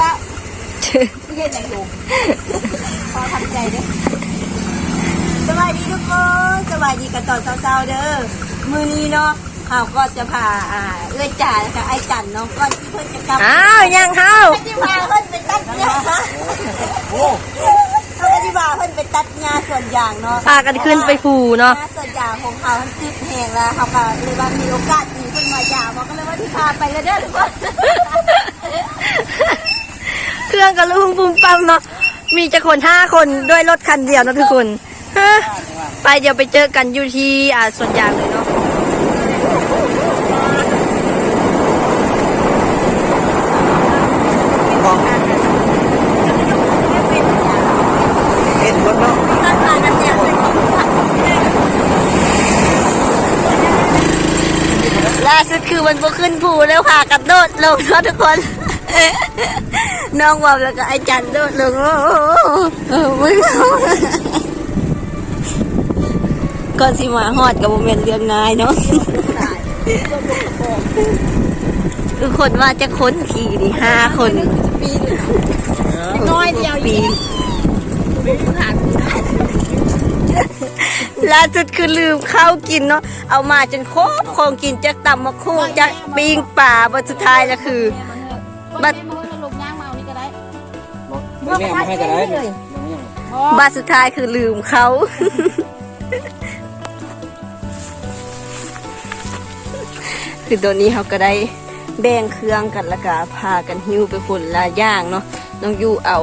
ป้าเย็นอย่างดูพอทำใจเด้อสวัสดีทุกคนสวัสดีกันตอนเช้าๆเด้อมือนี้เนาะเขาก็จะพาอ่าเอื้อยจ่าค่ะไอ้จันเนาะก่อนที่เพื่อนจะกลับอ้าวยังเฮาเขาจะพาเพื่อนไปตัดหญ้าเขาก็จะพาเพื่อนไปตัดหญ้าส่วนยางเนาะพากันขึ้นไปภูเนาะหญ้ส่วนยางของเขามันติดแหงแล้วเขาก็เลยว่ามีโอกาสดีขึ้นมายาวมันก็เลยว่าที่พาไปแล้วเด้อทุกคน เครื่องกระลุงปุ้มปั๊มเนาะมีจะคนห้าคนด้วยรถคันเดียวนะทุกคนไปเดี๋ยวไปเจอกันอยู่ที่อ่าสวนยางเลยเนาะเห็นคนเนาะตัดมากันเนี่ยเป็นของผักล่าสุดคือมันพอขึ้นภูแล้วพากันโดดลงเนาะทุกคน น้องวอมแล้วก็ไอจันโดดลงโอ้โหเออไม่เอาก่อนสิมาฮอดกับโมเมนเรื่องง่ายเนาะทุกคนว่าจะค้นขี่นี่ห้าคนปีน้อยเดียวปีล่าสุดคือลืมข้าวกินเนาะเอามาจนครบของกินจากตำมะคู่จากปิงป่าบัสุดท้ายแล้วคือบัด แม่มาให้ก็ได้บัดสุดท้ายคือลืมเขา คือตัวนี้เขาก็ได้แบ่งเครื่องกันแล้วก็พากันหิ้วไปคนละอย่างเนาะน้องยูเอา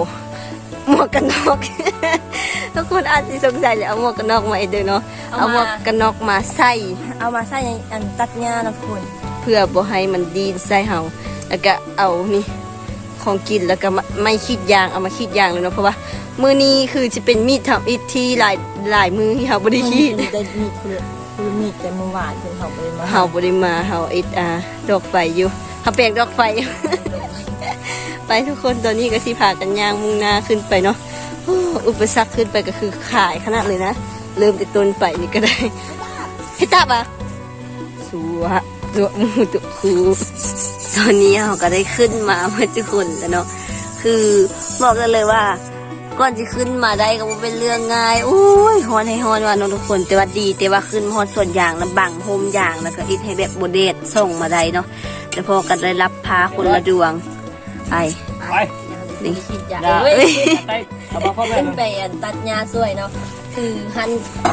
หมวกกันน็อก ทุกคนอาจจะสงสัยเลยเอาหมวกกันน็อกมาเองเด้อเนาะเอาหมวกกันน็อกมาใส่ เอามาใส่ในอันตัดหญ้านะคุณเพื่อบ่ให้มันดีนใส่เฮาแล้วก็เอานี่ ของกินแล้วก็มาไม่คิดยางเอามาคิดยางเลยเนาะเพราะว่ามื้อนี้คือจะเป็นมีดทำอิฐที่หลายหลายมือที่เฮาบ่ได้คิดได้มีคือคือมีแต่มือหวานคือเขาไปมาเฮาบ่ได้มาเฮาอิฐอ่าดอกไฟอยู่เฮาแปลงดอกไฟ ไปทุกคนตอนนี้ก็สิพากันย่างมุ่งหน้าขึ้นไปเนาะโอ้อุปสรรคขึ้นไปก็คือขายขนาดเลยนะเริ่มจากต้นไปนี่ก็ได้ให้ตับอะสัวตัวหมูตัวคู ตอนนี้เราก็ได้ขึ้นมาเพื่อทุกคนแล้วเนาะคือบอกกันเลยว่าก่อนจะขึ้นมาได้ก็บ่เป็นเรื่องง่ายโอ้ยฮอนให้ฮอนว่าเน้องทุกคนแต่ว่าดี แต่ว่าขึ้นฮอนส่วนอย่างนะบังโฮมอย่างแล้วก็อิทให้แบบโบเดตส่งมาได้เนาะแต่พอกันได้รับพาคนละดวงไปไปนี่คิดอยากอย่าเว้ยไปเอามาเข้าไปขึ้นไปอันตัดหญ้าสวยเนาะคือหัน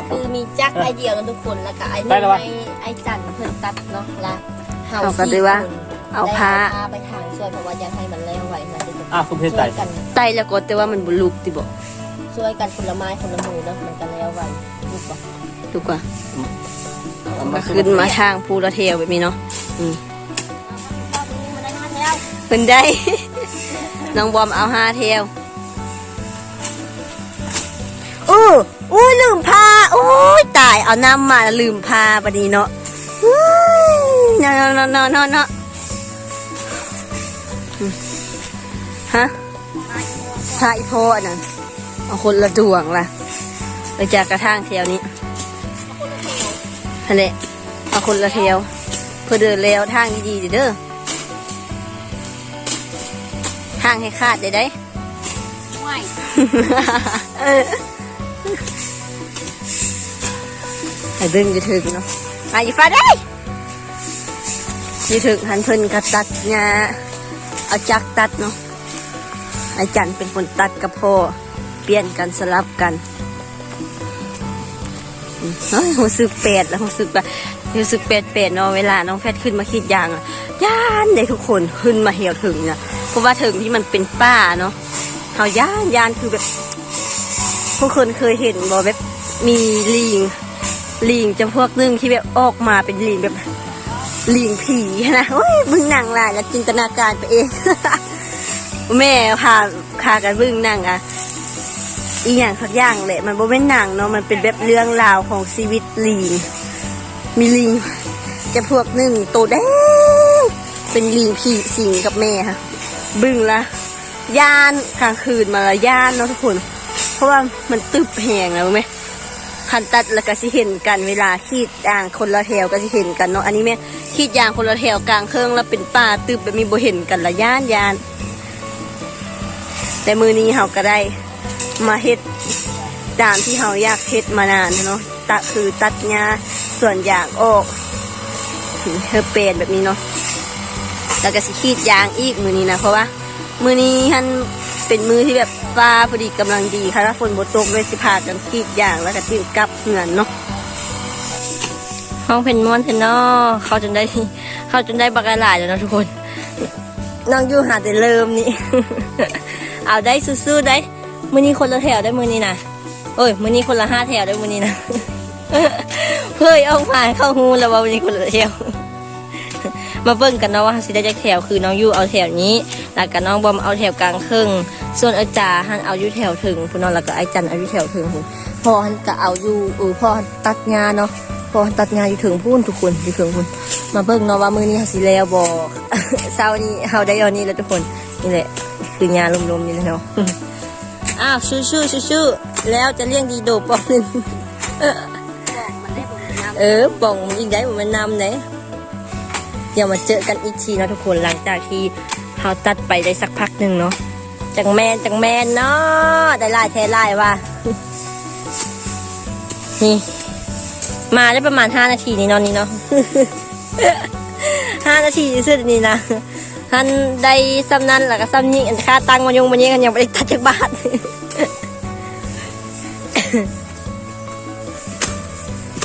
คือมีจักรไอเดียวกันทุกคนแล้วก็ไอ้นี่ไอ้ไอ้จันเพิ่นตัดเนาะละเฮาเอากันเลยว่า เอาพาพาไปทางช่วยเพราะว่าอยากให้มันแล้วไว้นะจะอะคุณเพชรช่ใจวยกันไตแล้วก็แต่ว่ามันบุลุกติบอกช่วยกันคนละไม้คนละมือเนาะมันก็แล้วไว้ลูกบอกถูกกว่าก็ขึ้นมาทางภูระเทวแบบนี้เนาะอืมรอบนี้มันได้ห้าแล้วเพิ่นได้ น้องบอมเอาห้าเทวอู้อู้ลืมพาโอ้ยตายเอาน้ำมาลืมพาปะนี้เนาะอู้ยเนาะเนาะเนาะเนาะเนาะอืม ฮะพาอีโพอันนั้นเอาคนละดวงล่ะไปจากกระทั่งเทวนี้ฮันเละเอาคนละเทวเพื่อเดินแล้วทางดีๆเด้อทางให้ขาดได้ได้ไม่เออให้เบิ่งอยู่ถึงเนาะอาอยู่ฟ้าได้อยู่ถึงหันเพิ่นก็ตัดงา เอาจักตัดเนาะอาจารย์เป็นคนตัดกับพ่อเปลี่ยนกันสลับกันเฮ้ยรู้สึกแปดแล้วรู้สึกว่ารู้สึกแปดแปดเนาะเวลาน้องแฟดขึ้นมาคิดยางอะย่านได้ทุกคนขึ้นมาเหี่ยวถึงเนี่ยเพราะว่าถึงที่มันเป็นป้าเนาะเขาย่านย่านคือแบบพวกคนเคยเห็นบอแบบมีลิงลิงจำพวกนึงที่แบบออกมาเป็นลิงแบบ ลิงผีนะโอ้ยบึ้งหนังลายแล้วจินตนาการไปเอง แม่พาพากันบึ้งหนังอะอีอย่างสักอย่างแหละมันบ่เป็นหนังเนาะมันเป็นแบบเรื่องราวของชีวิตลิงมีลิงจะพวกหนึ่งโตแดงเป็นลิงผีสิงกับแม่ค่ะบึ้งละย่านกลางคืนมาละย่านเนาะทุกคน เพราะว่ามันตึบแหงแล้วไหมคันตัดแล้วก็สิเห็นกันเวลาขีดยางคนละแถวก็สิเห็นกันเนาะอันนี้แม่ ขีดยางคนละแถวกลางเครื่องแล้วเป็นป่าตึบแบบมีบ่เห็นกันละย่านย่าน แต่มือนี้เราก็ได้มาเฮ็ดตามที่เราอยากเฮ็ดมานานเนาะตะคือตัดหญ้าส่วนยางออกเธอเป็นแบบนี้เนาะแล้วก็สิขีดยางอีกมือนี้นะเพราะว่ามือนี้ท่านเป็นมือที่แบบฟ้าพอดีกำลังดีค่ะถ้าฝนบตกเลยสิพากันขีดยางแล้วก็ติ้งกลับเงินเนาะ ห้องเพนมอนเพนนอเขาจนได้ เขาจนได้บักหลายแล้วนะทุกคน น้องอยู่หาแต่เริ่มนี่ เอาได้สู้ๆได้ มือนี้คนละแถวได้มือนี้นะโอ้ย มือนี้คนละห้าแถวได้มือนี้นะ เพื่อเอาผ่านเข้าหูแล้วว่ามือนี้คนละแถวมาเบิ่งกันเนาะว่าสิได้จากแถวคือน้องยูเอาแถวนี้ แล้วก็น้องบอมเอาแถวกลางครึ่ง ส่วนอาจารย์หันเอาอยู่แถวถึงพุ่นเนาะแล้วก็ไอจันเอาอยู่แถวถึงพุ่นพอหันก็เอาอยู่เออพอตัดงานเนาะ พอตัดงานอยู่ถึงพุ่นทุกคนอยู่ถึงพุ่นมาเบิ่งเนาะว่ามือนี้สิแล้วบ่เช้านี้เฮาได้เอนี่แล้วทุกคนนี่แหละ คืองานลมๆนี่แหละเนาะอ้าวชูชูชูชูแล้วจะเลี้ยงดีโดปองหนึงเออป่องมันยิ่งใหญ่กว่ามันนำเลยเดี๋ยวมาเจอกันอีกทีนะทุกคนหลังจากที่เราตัดไปได้สักพักหนึ่งเนาะจังแมนจังแมนเนาะได้ลายแท้ลายว่ะนี่ มาได้ประมาณห้านาทีนี่นอนนี่เนาะห้านาทีสุดนี่นะท่านได้ซ้ำนั้นแล้วก็ซ้ำนี้ค่าตังมันยงมันเยกันยังไม่ได้ตัดจากบาท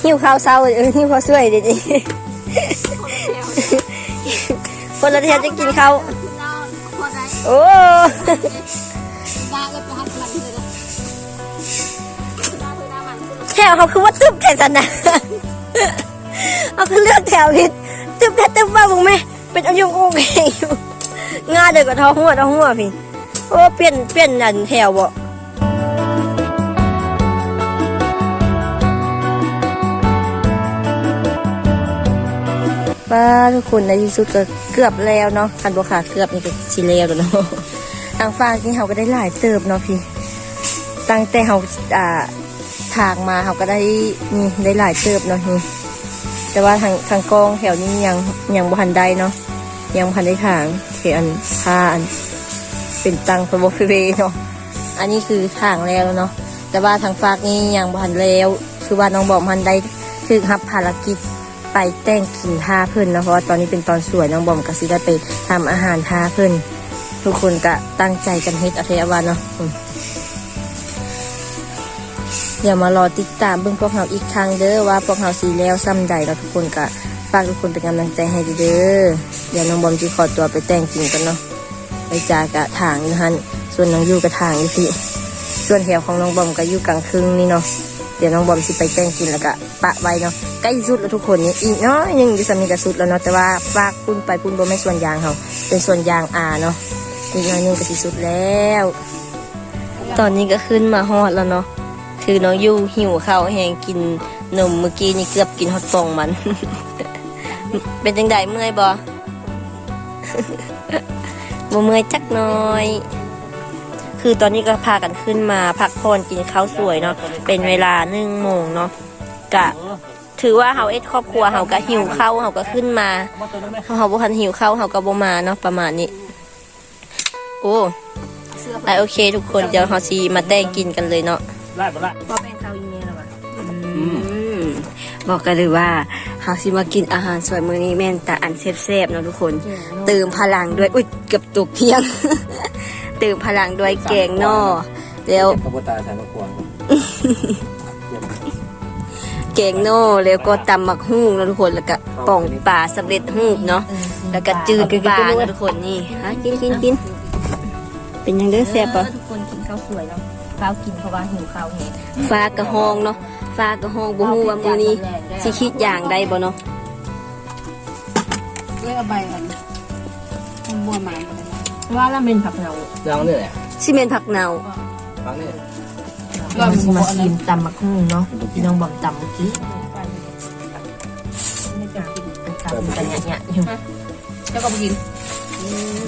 หิวข้าวเศร้าเออหิวข้าวสวยเดี๋ยวนี้คนละเทียจะกินข้าวโอ้ แถวเขาคือว่าตึบแถวสันนะเอาคือเลือกแถวผิดตึบแถวตึบว่าบุ้งไหมเป็นอายุงงเองอยู่งาเด็กกับท้องหัวท้องหัวพี่โอ้เปลี่ยนเปลี่ยนอันแถวบ่ป้าทุกคนในที่สุดก็เกือบแล้วเนาะคันบัวขาเกือบนี่ก็ชิแล้วแล้วเนาะทางฟ้าที่เขาก็ได้หลายเติบเนาะพี่ ตั้งแต่เขาอ่า ทางมาเขาก็ได้นี่ได้หลายเติบเนาะนี่แต่ว่าทางทางกองแถวนี้ยังยังบ่ทันได้เนาะยังบ่ทันได้ทางเขียนพาอันเป็นตังพบเวเนาะอันนี้คือทางแล้วเนาะแต่ว่าทางฝากนี้ยังบ่ทันแล้วคือว่าน้องบอกมันได้ถึกรับภารกิจไปแต่งกินท่าเพิ่นเนาะเพราะว่าตอนนี้เป็นตอนสวยน้องบอมก็สิได้ไปทำอาหารท่าเพิ่นทุกคนก็ตั้งใจกันเฮ็ดอาเทอาวันเนาะ เดี๋ยวมารอติดตามเบื้องพวกเราอีกครั้งเด้อว่าพวกเราสีแล้วซ้ำใดแล้วทุกคนก็ฝากทุกคนเป็นกำลังใจให้เด้อเดี๋ยวน้องบอมจะขอตัวไปแต่งจริงกันเนาะไปจากะถางอยู่ฮันส่วนน้องยูกระถางอยู่พี่ส่วนแถวของน้องบอมก็อยู่กลางครึ่งนี่เนาะเดี๋ยวน้องบอมสิไปแต่งจริงแล้วก็ปะไว้เนาะใกล้สุดแล้วทุกคนนี่อีกเนาะยังอยู่สำนีกับสุดแล้วเนาะแต่ว่าฝากปุ้นไปปุ้นบ่ไม่ส่วนยางเขาเป็นส่วนยางอาเนาะอีกหน้อยนึงก็สิสุดแล้ว ตอนนี้ก็ขึ้นมาฮอดแล้วเนาะ คือน้องยูหิวข้าวแหงกินนมเมื่อกี้นี่เกือบกินฮอตฟองมัน เป็นจังไดเมื่อยบ่บ่เมื่อยจักน้อย คือตอนนี้ก็พากันขึ้นมา พักผ่อนกินข้าวสวยเนาะเป็นเวลาหนึ่งโมงเนาะกะ ถือว่าเฮาเอ็ดครอบครัวเฮาก็หิวข้าวเฮาก็ขึ้นมาเฮาบ่ทันหิวข้าวเฮาก็บ่มาเนาะประมาณนี้ โอ้อ่โอเค ทุกคนเดี๋ยวเฮาสิมาแต่งกินกันเลยเนาะ ไล่บ่ไล่พอแป้งข้าวอีเมลแล้วป่ะอืมบอกกันเลยว่าเฮาสิมากินอาหารสวยมื้อนี้แม่นแต่อันแซ่บๆเนาะทุกคน เติมพลังด้วยอุ้ยเกือบตกเที่ยง เติมพลังด้วยแกงนอแล้วกระบวนการใส่มะขวานแกงนอแล้วก็ตำหมักฮู้เนาะทุกคนแล้วก็ป่องปลาสำเร็จรูปเนาะแล้วก็จืดปลาเนาะทุกคนนี่ฮะกินกินกินเป็นยังเด้อแซ่บปะทุกคนกินข้าวสวยเนาะ ข้าวกินเพราะว่าหิวข้าวแห้งฟ้ากระหองเนาะฟ้ากระหองบ่ฮู้ว่ามื้อนี้สิคิดอย่างใดบ่เนาะเรียกใบกันบัวหมาว่าแล้วเป็นผักเหนายังนี่แหละสิแม่นผักเนาฟังนี่ก็มาชิมตำมักหุ่งเนาะพี่น้องบอกตำเมื่อกี้ไม่จะกินเป็นตำเป็นอย่างเงี้ยอยู่เจ้าก็กิน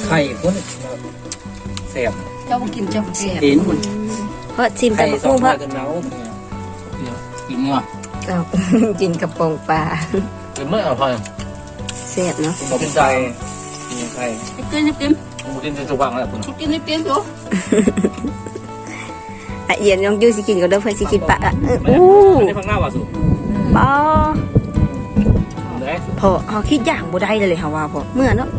ไข่คนเสียบเจ้าก็กินเจ้าก็เสียเห็น เพราะชิมไข่แต่สอกุ้งงเพไข่ราะกันเนากินเนาะเอากินกับปองปลากินเมื่อเอาพอแซ่บเนาะผมกินใจกินไข่กินกินหมูดินจะจุกวังแล้วคุณกินให้เปรี้ยวอยู่อะเอียนน้องยูสิกินก็เด้อเพิ่นสิกินปะอะเออไม่อู้ได้พังหน้าว่ะสุปอเด้พอเฮาคิดอย่างบ่ได้เลยเฮาว่าพอเมื่อเนาะ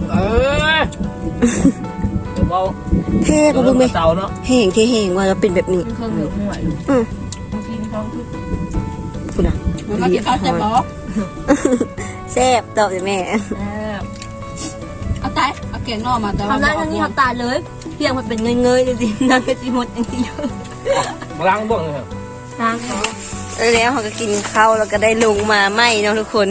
เออเดี๋ยวเบาเท่ก็เบิ่งแม่เตาเนาะแห้งเท่แห้งว่าเราเป็นแบบนี้เครื่องเหลืองหัวอืมบางทีมีท้องทุกคุณน่ะมันก็กินข้าวแต่บอกแซ่บตอบเลยแม่เอาตายเอาเก่งนอกมาแต่ว่าทำได้นั่นนี่ทำตาเลยเพียงมันเป็นเงยๆดูสินั่นก็สิหมดอย่างเดียวมาล้างบ่วงเลยครับล้างแล้วเขาก็กินข้าวแล้วก็ได้ลงมาไหมเนาะทุกคน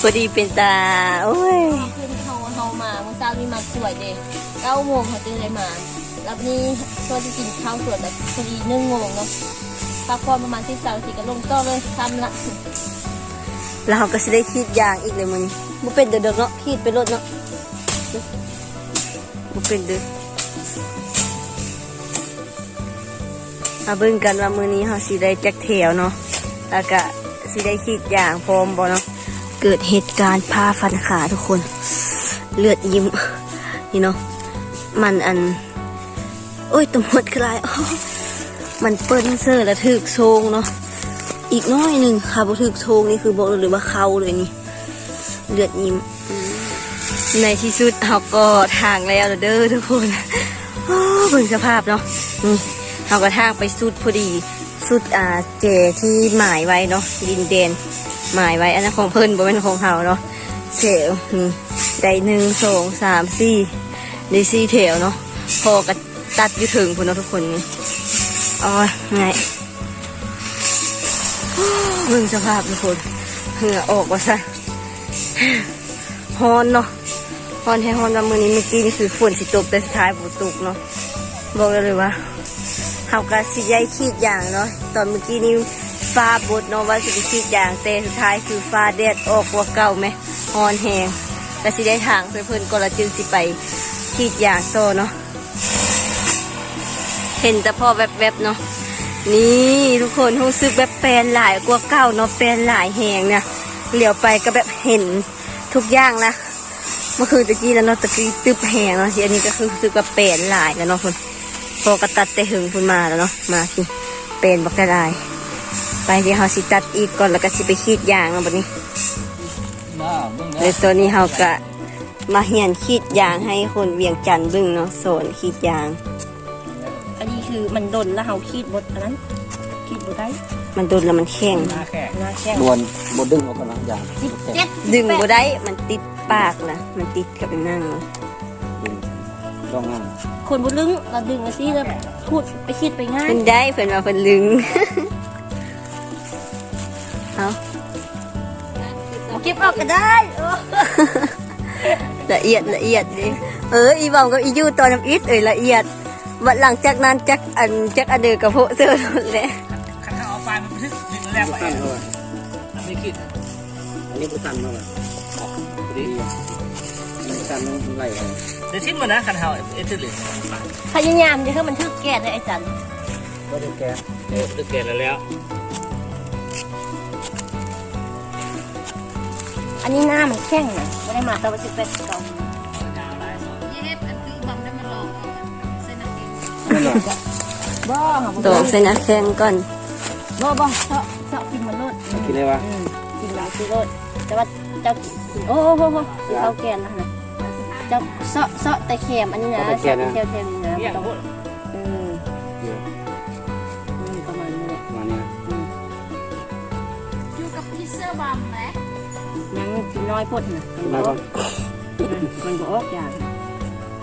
พอดีเป็นตา โอ้ยขึ้น เขาเขามาเมื่อเช้านี้มาสวยเด็เก้าโมงเขาจึงได้มา แล้วนี้ก็จะกินข้าวสวยแบบพอดีหนึ่งโมงเนาะพักผ่อนประมาณที่สามสี่ก็ลงต่อเลยทำละ แล้วเขาก็จะได้คิดอย่างอีกเลยมันบ่เป็นเดือดเนาะคิดไปรถเนาะบ่เป็นเดือดมาเบิ่งกันว่ามือนี้เขาสิได้แจักแถวเนาะ แล้วก็สิได้คิดอย่างพร้อมบ่เนาะ เกิดเหตุการณ์พาฟันขาทุกคน เลือดยิ้มนี่เนาะมันอัน โอ้ยตำรวจคลายอ๋อมันเปิ้นเซอร์แล้วถึกโซงเนาะอีกน้อยหนึ่งค่ะบ่ถึกโชงนี่คือบอกเลยว่าเขาเลยนี่เลือดยิ้ม ในที่สุดเขาก็ทางแล้วเด้อทุกคนโอ้เบิ่งสภาพเนาะนี่เขาก็ทางไปสุดพอดีสุดอ่าเจที่หมายไว้เนาะดินเดนหมายไว้อันนั้นของเพิ่นบ่เป็นของเฮาเนาะเถวนี่ ได้หนึ่งสองสามสี่ได้สี่แถวเนาะพอก็ตัดอยู่ถึงพุ่นเนาะทุกคนนี่อ๋อไงเบิ่งสภาพทุกคนเหงื่อออกว่าซะฮอนเนาะฮอนให้ฮอนว่ามื้อนี้เมื่อกี้นี่คือฝนสิตกแต่สุดท้ายบ่ตกเนาะบอกเลยว่าเฮาก็สิย้ายขีดอย่างเนาะตอนเมื่อกี้นี่ฟ้าบดเนาะว่าสิไปขีดอย่างแต่สุดท้ายคือฟ้าแดดออกกว่าเก่าไหมฮอนแฮง ก็สิได้ทางเพิ่นก็ละจึงสิไปขีดยางโตอเนาะเห็นแต่พอแวบๆเนาะนี่ทุกคนรู้สึกแบบแปลนหลายกว่าเก่าเนาะแปลนหลายแหงเนี่ยเหลียวไปก็แบบเห็นทุกอย่างนะเมื่อคืนตะกี้แล้วเนาะตะกี้ตึบแหงเนาะทีอันนี้ก็คือรู้สึกว่าแปลนหลายแล้วเนาะคุณพอกระตัดแต่หึงคุณมาแล้วเนาะมาสิแปนบักได้หลยไปเดี๋ยวเราสิตัดอีกก่อนแล้วก็สิไปขีดยางเนาะบัดนี้ น้าเบิ่งเดี๋ยวตัวนี้เราก็มาเหียนขีดยางให้คนเวียงจันทน์เบึ้งเนาะโซนขีดยาง อันนี้คือมันดนแล้วเขาขีดบดอันนั้นขีดบดได้มันโดนแล้วมันแข็งหน้าแค่หน้าแข้งดวนบดดึงออกกันนะอย่างสิบเจ็ดดึงบ่ได้มันติดปากนะมันติดกับนั่งนะต้องนั่งคนบดลึงเราดึงมาสิแล้วพูดไปขีดไปง่ายมันได้เพิ่นว่าเพิ่นลึงเอาเก็ บออกก็ได้ละเอียดละเอียดดิเอออีบอมกับอียูตอนน้ำอิดเอ้ยละเอียดวันหลังจากนั้นจักอันจักอันเดือกับโพเซอร์หมดแล้วขันเอาไฟมันดึงดึงแรกไปอันนี้คิดอันนี้กูตันมาแบบออกพอดีมันตันมันไหลเดี๋ยวชิมมันนะขันเฮาวเอทิลิพยายามจะให้มันทึกแก่เลยไอ้จันก็จะแกเออจะแกแล้วแล้ว อันนี้หน้ามันแข้งนะไม่ได้มาตะวันสิบแปดเก่าบ่ค่ะบ่ตอกใส่น้ำแข็งก่อนบ่บ่เจาะเจาะกินมันโลดกินได้ปะอืมกินหลังซื้อโลดแต่ว่าเจ้าโอ้โหโหคือเอาแกนนะนะเจ้าเซาะเซาะแต่เค็มอันนี้นะเซาะแต่เค็มเค็มนะเนี่ยต้องพูดอืมอืมประมาณนี้แหละมาเนี่ยอยู่กับพี่เสื้อบอมไหมยัง กินน้อยพดนะมันมาบ่ก่อนอืมมันบ่ออกอย่าง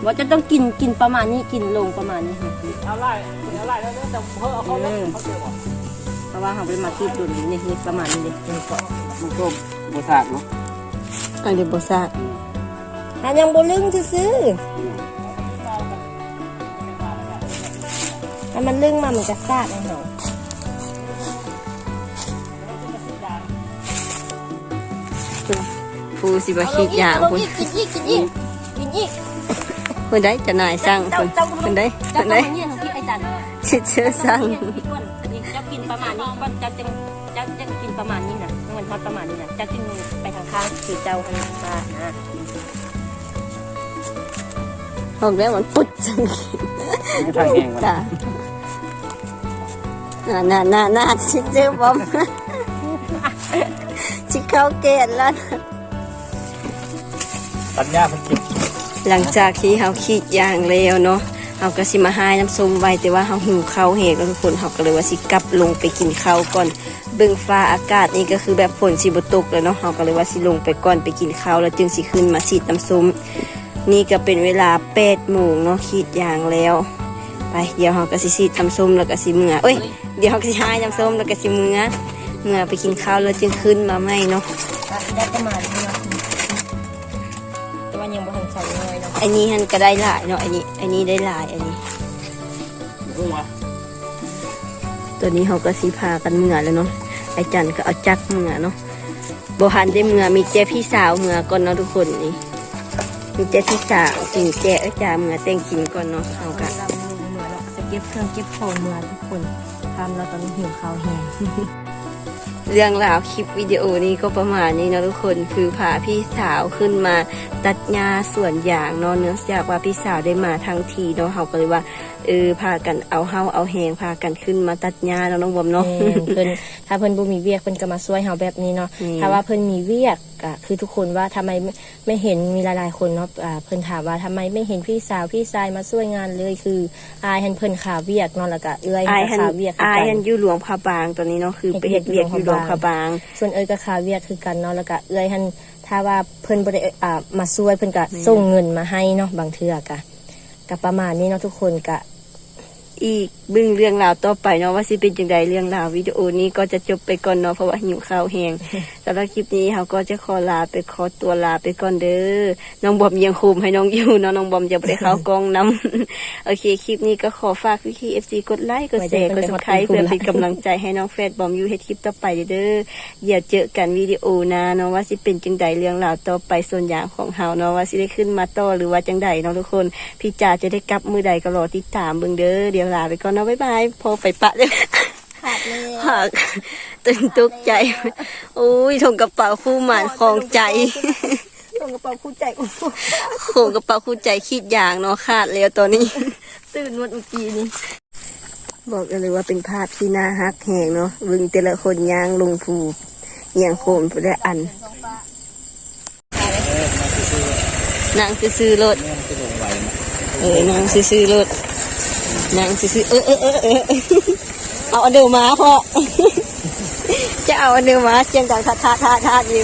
ว่าจะต้องกินกินประมาณนี้กินลงประมาณนี้ค่ะเอาไล่เอาไล่แล้วแต่เพิ่มเอาเขาเลยเขาเจอบอกเพราะว่าเขาไปมาคิดดูนี่นี่ประมาณนี้เลยมันก็บริษัทเนาะอันนี้บ่ทราบถ้ายังบ่ลึงซื้อถ้ามันลึงมามันจะซาดนะเหร อฟูสิบ่คิดอย่างคุคุณณกินอีกกินอีกกินอีกเพิ่นได้จะนายสั่งเพิ่นเพิ่นได้เจ้าเพิ่นทำได้อย่างนี้ของพี่ไอ้จันชิดเชื้อสั่งพี่อ้วนอันนี้เจ้ากินประมาณนี้ว่าเจ้าจะเจ้าจะกินประมาณนี้นะมันทอดประมาณนี้นะเจ้ากินไปทางข้างคือเจ้าให้มานะออกแล้วมันปุ๊ดจังทางแห้งจ้ะน่าน่าน่าน่าชิเจอบอมชิเข้าเกตแล้ว ตัดหญ้าเพิ่นกินหลังจากที่เฮาขีดยางแล้วเนาะเฮาก็สิมาหายน้ำส้มไว้แต่ว่าเฮาหิวข้าวแหกแล้วทุกคนเฮาก็เลยว่าสิกลับลงไปกินข้าวก่อนเบิ่งฟ้าอากาศนี่ก็คือแบบฝนสิบ่ตกแล้วเนาะเฮาก็เลยว่าสิลงไปก่อนไปกินข้าวแล้วจึงสิขึ้นมาสีดน้ำส้มนี่ก็เป็นเวลา8โมงเนาะขีดยางแล้ว ไปเดี๋ยวเฮาก็สิสีดน้ำส้มแล้วก็สิเมื่อเอ้ยเดี๋ยวเฮาก็สิหายน้ำส้มแล้วก็สิเมื่อเมื่อไปกินข้าวแล้วจึงขึ้นมาใหม่เนาะได้ประมาณนี้ เนาะแต่ว่ายังบ่ทันใส่เลยเนาะอันนี้หันก็ได้หลายเนาะอันนี้ อันนี้ได้หลายอันนี้ หัวตัวนี้เขาก็สีพากันเมื่อแล้วเนาะไอจันก็เอาจักเมื่อเนาะบหันได้เมื่อมีเจ้พี่สาวเมื่อก่อนเนาะทุกคนนี่มีเจ้พี่สาวกินแจ้เอ้ยจ่าเมื่อแต่งกินก่อนเนาะเอากะเราเหมือนเนาะจะเก็บเครื่องเก็บของเหมือนทุกคนทำเราตอนนี้หิวข้าวแห้ง เรื่องราวคลิปวิดีโอนี้ก็ประมาณนี้เนาะทุกคนคือพาพี่สาวขึ้นมาตัดหญ้าส่วนยางเนาะเนื่องจากว่าพี่สาวได้มาทั้งทีเนาะเขาก็เลยว่าเออพากันเอาเฮาเอาแหงพากันขึ้นมาตัดหญ้าเนาะน้องบอมเนาะแม่นเพิ่นถ้าเพิ่นบ่มีเวียกเพิ่นก็มาช่วยเฮาแบบนี้เนาะอืมถ้าว่าเพิ่นมีเวียก ก็คือทุกคนว่าทำไมไม่ไม่เห็นมีหลายๆคนเนาะอ่าเพิ่นถามว่าทำไมไม่เห็นพี่สาวพี่ชายมาช่วยงานเลยคืออายเห็นเพิ่นขาเวียกเนาะแล้วก็เอื้อยอายเห็หันนขาเวียกคืออายกัหันนอยู่หลวงพระบางตัวนี้เนาะคือไปเฮ็ดเวียกอยู่หลวงพระบาง ส่วนเอ้ยก็ขาเวียกคือกันเนาะแล้วก็เอื้อยหันถ้าว่าเพิ่นบ่ได้อ่ามาช่วยเพิ่นก็ส่งเงินมาให้เนาะบางเทื่อก็ก็ประมาณนี้เนาะทุกคนก็ อีกเบึ้งเรื่องราวต่อไปเนาะว่าสิเป็นจังใดเรื่องราววิดีโอนี้ก็จะจบไปก่อนเนาะเพราะว่าหิวข้าวแห้งสำหรับคลิปนี้เขาก็จะขอลาไปขอตัวลาไปก่อนเด้อน้องบอมยังคุมให้น้องอยู่เนาะน้องบอมจะไปเข้ากล้องน้ำโอเคคลิปนี้ก็ขอฝากพี่ๆเอฟซีกดไลค์กดแชร์กดซับสไครต์เพื่อเป็นกำลังใจให้น้องแฟดบอมอยู่เฮ็ดคลิปต่อไปเด้ออย่าเจอกันวิดีโอนะเนาะว่าสิเป็นจังใดเรื่องราวต่อไปส่วนอย่างของเฮาเนาะว่าสิได้ขึ้นมาต่อหรือว่าจังใดเนาะทุกคนพี่จ๋าจะได้กลับมือใดก็รอติดตามเบิ่งเด้อเดี๋ยวลาไปก่อนเนาะบ๊ายบายพอไปปะเด้อขาดเลยหักตื่นตุกใจโอ้ยถงกระเป๋าคู่หมานของใจส่งกระเป๋าคู่ใจกูโขงกระเป๋าคู่ใจคิดอย่างเนาะขาดแล้วตอนนี้ ตื่นหมดเมื่อกี้นี้บอกกันเลยว่าเป็นภาพที่น่าฮักแหงเนาะวึงแต่ละคนย่างลงภูเอียงโคนผู้ได้อันนางซื้อๆรถเนี่ยมันจะลงไหวนะเออนางซื้อๆรถ นางซื้อเออเออเออเออเอาอันเดียวมาพ่อจะเอาอันเดียวมาเจียงจังทาทาทาทาอยู่